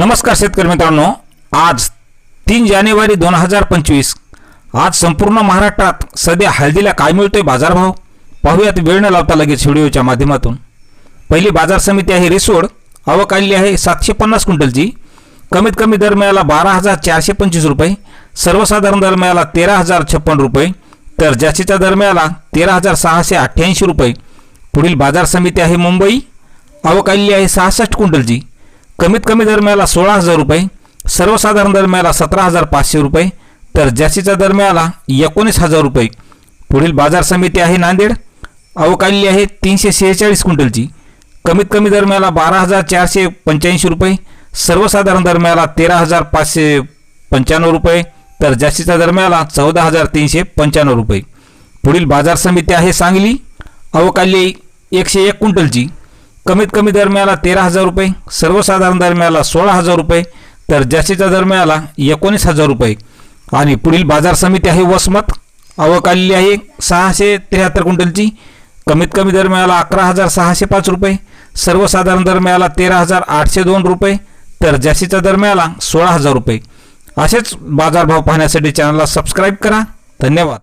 नमस्कार शेतकरी मित्रांनो. आज तीन जानेवारी दोन हजार पंचवीस. आज संपूर्ण महाराष्ट्रात सध्या हळदीला काय मिळतोय बाजारभाव? पाहूयात वेळ न लावता लगेच व्हिडिओच्या माध्यमातून. पहिली बाजार समिती आहे रिसोड. आवक आलेली आहे सातशे पन्नास क्विंटलची. कमीत कमी दर मिळाला बारा हजार चारशे पंचवीस रुपये. सर्वसाधारण दर मिळाला तेरा हजार छप्पन रुपये. तर जास्तीचा दर मिळाला तेरा हजार सहाशे अठ्ठ्याऐंशी रुपये. पुढील बाजार समिती आहे मुंबई. आवक आलेली आहे सहासष्ट क्विंटलची. कमीत कमी दर मिळाला सोळा हजार रुपये सर्वसाधारण दर मिळाला सतरा हजार पाचशे रुपये तर जास्तीचा दर मिळाला एकोणीस हजार रुपये. पुढील बाजार समिती आहे नांदेड. आवक आहे तीनशे शेहेचाळीस क्विंटलची. कमीत कमी दर मिळाला बारा हजार चारशे पंच्याऐंशी रुपये सर्वसाधारण दर मिळाला तेरा हजार पाचशे पंच्याण्णव रुपये तर जास्तीचा दर मिळाला चौदा हजार तीनशे पंच्याण्णव रुपये. पुढील बाजार समिती आहे सांगली. अवकाली एकशे एक क्विंटलची. कमीत कमी दर मिळाला तेरा हजार रुपये सर्वसाधारण दर मिळाला सोळा हजार रुपये तर जास्तीचा दर मिळाला एकोणीस हजार रुपये. आणि पुढील बाजार समिती आहे वसमत. आवक आलेली आहे सहाशे त्र्याहत्तर क्विंटलची. कमीत कमी दर मिळाला अकरा हजार सहाशे पाच रुपये सर्वसाधारण दर मिळाला तेरा हजार आठशे दोन रुपये तर जास्तीचा दर मिळाला सोळा हजार रुपये. असेच बाजारभाव पाहण्यासाठी चॅनलला सबस्क्राईब करा. धन्यवाद.